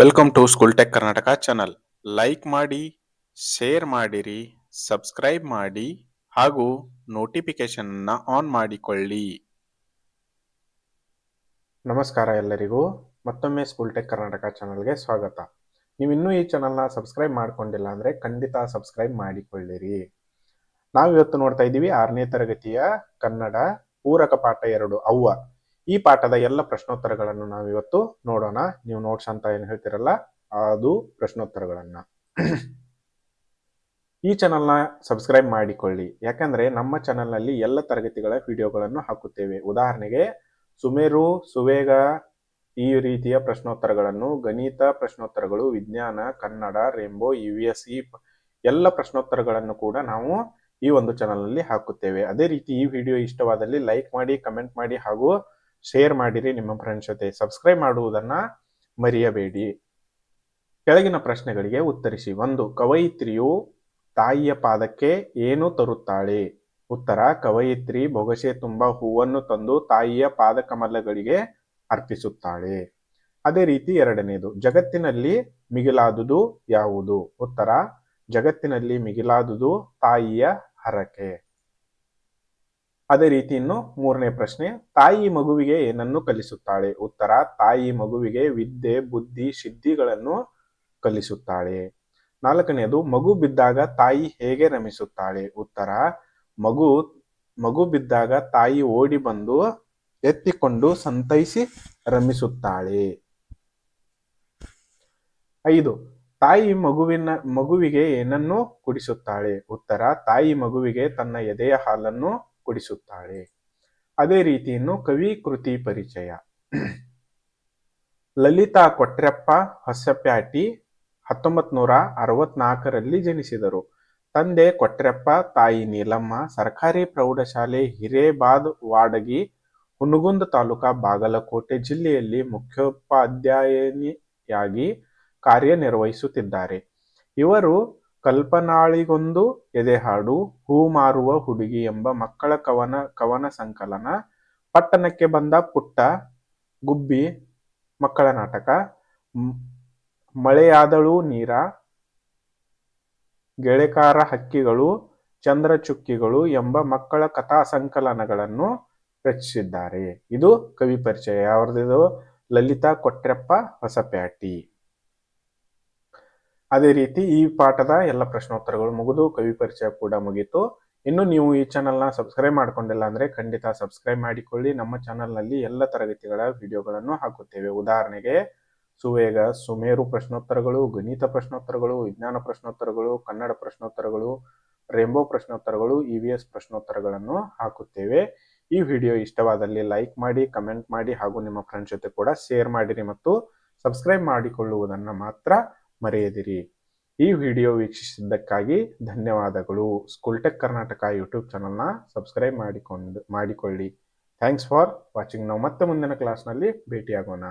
Welcome to school tech Karnataka channel like ಮಾಡಿ share ಮಾಡಿರಿ subscribe ಮಾಡಿ, ಹಾಗೂ ನೋಟಿಫಿಕೇಶನ್ ಆನ್ ಮಾಡಿಕೊಳ್ಳಿ. ನಮಸ್ಕಾರ ಎಲ್ಲರಿಗೂ. ಮತ್ತೊಮ್ಮೆ ಸ್ಕೂಲ್ ಟೆಕ್ ಕರ್ನಾಟಕ ಚಾನಲ್ಗೆ ಸ್ವಾಗತ. ನೀವು ಇನ್ನೂ ಈ ಚಾನಲ್ನ ಸಬ್ಸ್ಕ್ರೈಬ್ ಮಾಡ್ಕೊಂಡಿಲ್ಲ ಅಂದರೆ ಖಂಡಿತ ಸಬ್ಸ್ಕ್ರೈಬ್ ಮಾಡಿಕೊಳ್ಳಿರಿ. ನಾವು ಇವತ್ತು ನೋಡ್ತಾ ಇದ್ದೀವಿ ಆರನೇ ತರಗತಿಯ ಕನ್ನಡ ಪೂರಕ ಪಾಠ ಎರಡು, ಅವ್ವ. ಈ ಪಾಠದ ಎಲ್ಲ ಪ್ರಶ್ನೋತ್ತರಗಳನ್ನು ನಾವು ಇವತ್ತು ನೋಡೋಣ. ನೀವು ನೋಟ್ಸ್ ಅಂತ ಏನು ಹೇಳ್ತಿರಲ್ಲ, ಅದು ಪ್ರಶ್ನೋತ್ತರಗಳನ್ನ. ಈ ಚಾನಲ್ನ ಸಬ್ಸ್ಕ್ರೈಬ್ ಮಾಡಿಕೊಳ್ಳಿ. ಯಾಕಂದ್ರೆ ನಮ್ಮ ಚಾನಲ್ನಲ್ಲಿ ಎಲ್ಲ ತರಗತಿಗಳ ವಿಡಿಯೋಗಳನ್ನು ಹಾಕುತ್ತೇವೆ. ಉದಾಹರಣೆಗೆ, ಸುಮೇರು, ಸುವೇಗ ಈ ರೀತಿಯ ಪ್ರಶ್ನೋತ್ತರಗಳನ್ನು, ಗಣಿತ ಪ್ರಶ್ನೋತ್ತರಗಳು, ವಿಜ್ಞಾನ, Kannada rainbow U S E ಎಲ್ಲ ಪ್ರಶ್ನೋತ್ತರಗಳನ್ನು ಕೂಡ ನಾವು ಈ ಒಂದು ಚಾನಲ್ನಲ್ಲಿ ಹಾಕುತ್ತೇವೆ. ಅದೇ ರೀತಿ ಈ ವಿಡಿಯೋ ಇಷ್ಟವಾದಲ್ಲಿ ಲೈಕ್ ಮಾಡಿ ಕಮೆಂಟ್ ಮಾಡಿ ಹಾಗೂ ಶೇರ್ ಮಾಡಿರಿ ನಿಮ್ಮ ಫ್ರೆಂಡ್ಸ್ ಜೊತೆ. ಸಬ್ಸ್ಕ್ರೈಬ್ ಮಾಡುವುದನ್ನು ಮರೆಯಬೇಡಿ. ಕೆಳಗಿನ ಪ್ರಶ್ನೆಗಳಿಗೆ ಉತ್ತರಿಸಿ. ಒಂದು, ಕವಯಿತ್ರಿಯು ತಾಯಿಯ ಪಾದಕ್ಕೆ ಏನು ತರುತ್ತಾಳೆ? ಉತ್ತರ, ಕವಯಿತ್ರಿ ಬೊಗಸೆ ತುಂಬ ಹೂವನ್ನು ತಂದು ತಾಯಿಯ ಪಾದಕಮಲಗಳಿಗೆ ಅರ್ಪಿಸುತ್ತಾಳೆ. ಅದೇ ರೀತಿ ಎರಡನೇದು, ಜಗತ್ತಿನಲ್ಲಿ ಮಿಗಿಲಾದುದು ಯಾವುದು? ಉತ್ತರ, ಜಗತ್ತಿನಲ್ಲಿ ಮಿಗಿಲಾದುದು ತಾಯಿಯ ಹರಕೆ. ಅದೇ ರೀತಿ ಇನ್ನು ಮೂರನೇ ಪ್ರಶ್ನೆ, ತಾಯಿ ಮಗುವಿಗೆ ಏನನ್ನು ಕಲಿಸುತ್ತಾಳೆ? ಉತ್ತರ, ತಾಯಿ ಮಗುವಿಗೆ ವಿದ್ಯೆ, ಬುದ್ಧಿ, ಸಿದ್ಧಿಗಳನ್ನು ಕಲಿಸುತ್ತಾಳೆ. ನಾಲ್ಕನೆಯದು ಮಗು ಬಿದ್ದಾಗ ತಾಯಿ ಹೇಗೆ ರಮಿಸುತ್ತಾಳೆ? ಉತ್ತರ, ಮಗು ಮಗು ಬಿದ್ದಾಗ ತಾಯಿ ಓಡಿ ಬಂದು ಎತ್ತಿಕೊಂಡು ಸಂತೈಸಿ ರಮಿಸುತ್ತಾಳೆ. ಐದು, ತಾಯಿ ಮಗುವಿನ, ಮಗುವಿಗೆ ಏನನ್ನು ಕುಡಿಸುತ್ತಾಳೆ? ಉತ್ತರ, ತಾಯಿ ಮಗುವಿಗೆ ತನ್ನ ಎದೆಯ ಹಾಲನ್ನು ಕುಡಿಸುತ್ತಾಳೆ. ಅದೇ ರೀತಿ ಇನ್ನು ಕವಿ ಕೃತಿ ಪರಿಚಯ. ಲಲಿತಾ ಕೊಟ್ರೆಪ್ಪ ಹೊಸಪ್ಯಾಟಿ ಹತ್ತೊಂಬತ್ ನೂರ ಅರವತ್ನಾಲ್ಕರಲ್ಲಿ ಜನಿಸಿದರು. ತಂದೆ ಕೊಟ್ರೆಪ್ಪ, ತಾಯಿ ನೀಲಮ್ಮ, ಸರ್ಕಾರಿ ಪ್ರೌಢಶಾಲೆ ಹಿರೇಬಾದ್, ವಾಡಗಿ ಹುನಗುಂದ ತಾಲೂಕಾ ಬಾಗಲಕೋಟೆ ಜಿಲ್ಲೆಯಲ್ಲಿ ಮುಖ್ಯೋಪಾಧ್ಯಾಯಿನಿಯಾಗಿ ಕಾರ್ಯನಿರ್ವಹಿಸುತ್ತಿದ್ದಾರೆ. ಇವರು ಕಲ್ಪನಾಳಿಗೊಂದು ಎದೆಹಾಡು, ಹೂ ಮಾರುವ ಹುಡುಗಿ ಎಂಬ ಮಕ್ಕಳ ಕವನ ಕವನ ಸಂಕಲನ, ಪಟ್ಟಣಕ್ಕೆ ಬಂದ ಪುಟ್ಟ, ಗುಬ್ಬಿ, ಮಕ್ಕಳ ನಾಟಕ ಮಳೆಯಾದಳು ನೀರ, ಗೆಳೆಕಾರ ಹಕ್ಕಿಗಳು, ಚಂದ್ರಚುಕ್ಕಿಗಳು ಎಂಬ ಮಕ್ಕಳ ಕಥಾ ಸಂಕಲನಗಳನ್ನು ರಚಿಸಿದ್ದಾರೆ. ಇದು ಕವಿ ಪರಿಚಯ. ಯಾವ್ದು ಲಲಿತಾ ಕೊಟ್ರೆಪ್ಪ ಹೊಸಪ್ಯಾಟಿ ಅದೇ ರೀತಿ ಈ ಪಾಠದ ಎಲ್ಲ ಪ್ರಶ್ನೋತ್ತರಗಳು ಮುಗಿದು ಕವಿ ಪರಿಚಯ ಕೂಡ ಮುಗೀತು. ಇನ್ನು ನೀವು ಈ ಚಾನಲ್ನ ಸಬ್ಸ್ಕ್ರೈಬ್ ಮಾಡ್ಕೊಂಡಿಲ್ಲ ಅಂದ್ರೆ ಖಂಡಿತ ಸಬ್ಸ್ಕ್ರೈಬ್ ಮಾಡಿಕೊಳ್ಳಿ. ನಮ್ಮ ಚಾನಲ್ನಲ್ಲಿ ಎಲ್ಲ ತರಗತಿಗಳ ವಿಡಿಯೋಗಳನ್ನು ಹಾಕುತ್ತೇವೆ. ಉದಾಹರಣೆಗೆ, ಸುವೇಗ, ಸುಮೇರು ಪ್ರಶ್ನೋತ್ತರಗಳು, ಗಣಿತ ಪ್ರಶ್ನೋತ್ತರಗಳು, ವಿಜ್ಞಾನ ಪ್ರಶ್ನೋತ್ತರಗಳು, ಕನ್ನಡ ಪ್ರಶ್ನೋತ್ತರಗಳು, ರೇಂಬೋ ಪ್ರಶ್ನೋತ್ತರಗಳು ಇ ವಿ ಎಸ್ ಪ್ರಶ್ನೋತ್ತರಗಳನ್ನು ಹಾಕುತ್ತೇವೆ. ಈ ವಿಡಿಯೋ ಇಷ್ಟವಾದಲ್ಲಿ ಲೈಕ್ ಮಾಡಿ ಕಮೆಂಟ್ ಮಾಡಿ ಹಾಗೂ ನಿಮ್ಮ ಫ್ರೆಂಡ್ಸ್ ಜೊತೆ ಕೂಡ ಶೇರ್ ಮಾಡಿರಿ ಮತ್ತು ಸಬ್ಸ್ಕ್ರೈಬ್ ಮಾಡಿಕೊಳ್ಳುವುದನ್ನು ಮಾತ್ರ ಮರೆಯದಿರಿ. ಈ ವಿಡಿಯೋ ವೀಕ್ಷಿಸಿದ್ದಕ್ಕಾಗಿ ಧನ್ಯವಾದಗಳು. ಸ್ಕೂಲ್ಟೆಕ್ ಕರ್ನಾಟಕ ಯೂಟ್ಯೂಬ್ ಚಾನಲ್ನ ಸಬ್ಸ್ಕ್ರೈಬ್ ಮಾಡಿಕೊಂಡು, ಮಾಡಿಕೊಳ್ಳಿ. Thanks for watching. ನಾವು ಮತ್ತೆ ಮುಂದಿನ ಕ್ಲಾಸ್ನಲ್ಲಿ ಭೇಟಿಯಾಗೋಣ.